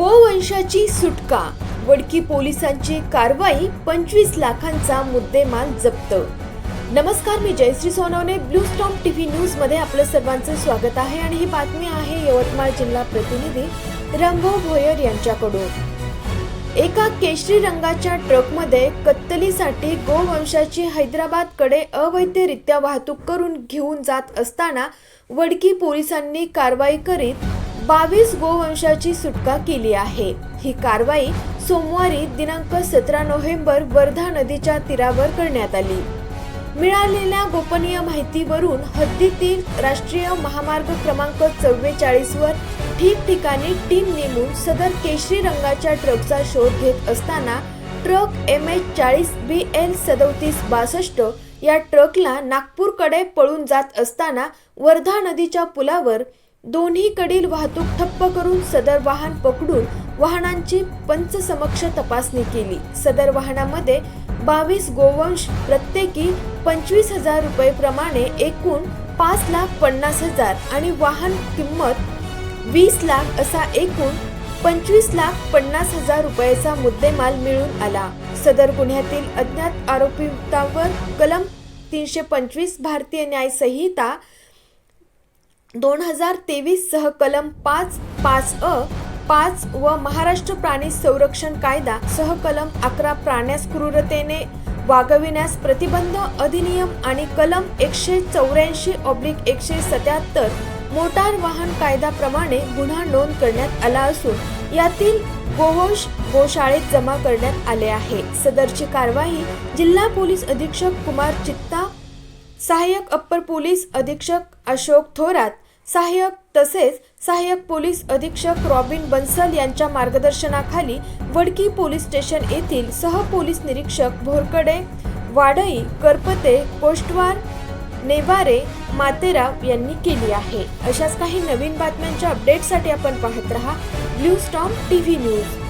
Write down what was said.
गोवंशाची सुटका. वडकी पोलिसांची कारवाई पंचवीस लाखांचा मुद्देमाल जप्त. नमस्कार मी Jayashree Sonawane. Blue storm TV न्यूजमध्ये आपलं सर्वांचं स्वागत आहे आणि ही बातमी आहे यवतमाळ जिल्हा प्रतिनिधी रंगो भोयर यांच्याकडून. एका केशरी रंगाच्या ट्रकमध्ये कत्तलीसाठी गोवंशाची हैदराबादकडे अवैधरित्या वाहतूक करून घेऊन जात असताना वडकी पोलिसांनी कारवाई करीत बावीस गोवंशाची सुटका केली आहे. ही कारवाई सोमवारी दिनांक सतरा नोव्हेंबर वर्धा नदीच्या तीरावर करण्यात आली. मिळालेल्या गोपनीय माहितीवरून हद्दीतील राष्ट्रीय महामार्ग क्रमांक चव्वेचाळीस वर ठिकठिकाणी टीम नेमून सदर केशरी रंगाच्या ट्रकचा शोध घेत असताना ट्रक एम एच चाळीस बी एल सदोतीस बासष्ट या ट्रकला नागपूरकडे पळून जात असताना वर्धा नदीच्या पुलावर दोन्हीकडील वाहतूक ठप्प करून सदर वाहन पकडून वाहनांची पंचसमक्ष तपासणी केली. सदर वाहनामध्ये बावीस गोवंश प्रत्येकी पंचवीस हजार रुपये प्रमाणे एकूण पाच लाख पन्नास हजार आणि वाहन किंमत वीस लाख असा एकूण पंचवीस लाख पन्नास हजार रुपयाचा मुद्देमाल मिळून आला. सदर गुन्ह्यातील अज्ञात आरोपितांवर कलम तीनशे पंचवीस भारतीय न्याय संहिता दोन हजार तेवीस सह कलम पाच पाच अ पाच व महाराष्ट्र प्राणी संरक्षण कायदा सह कलम अकरा प्राण्यास क्रूरतेने वागविण्यास प्रतिबंध अधिनियम आणि कलम एकशे चौऱ्याऐंशी ऑब्लिक एकशे सत्याहत्तर मोटार वाहन कायद्याप्रमाणे गुन्हा नोंद करण्यात आला असून यातील गोवंश गोशाळेत जमा करण्यात आले आहे. सदरची कारवाई जिल्हा पोलीस अधीक्षक कुमार चित्ता सहाय्यक अप्पर पोलीस अधीक्षक अशोक थोरात सहाय्यक तसेच सहाय्यक पोलीस अधीक्षक रॉबिन बन्सल यांच्या मार्गदर्शनाखाली वडकी पोलीस स्टेशन येथील सह पोलीस निरीक्षक भोरकडे वाडई करपते कोष्टवार नेवारे मातेराव यांनी केली आहे. अशाच काही नवीन बातम्यांच्या अपडेटसाठी आपण पाहत रहा. Blue storm T V news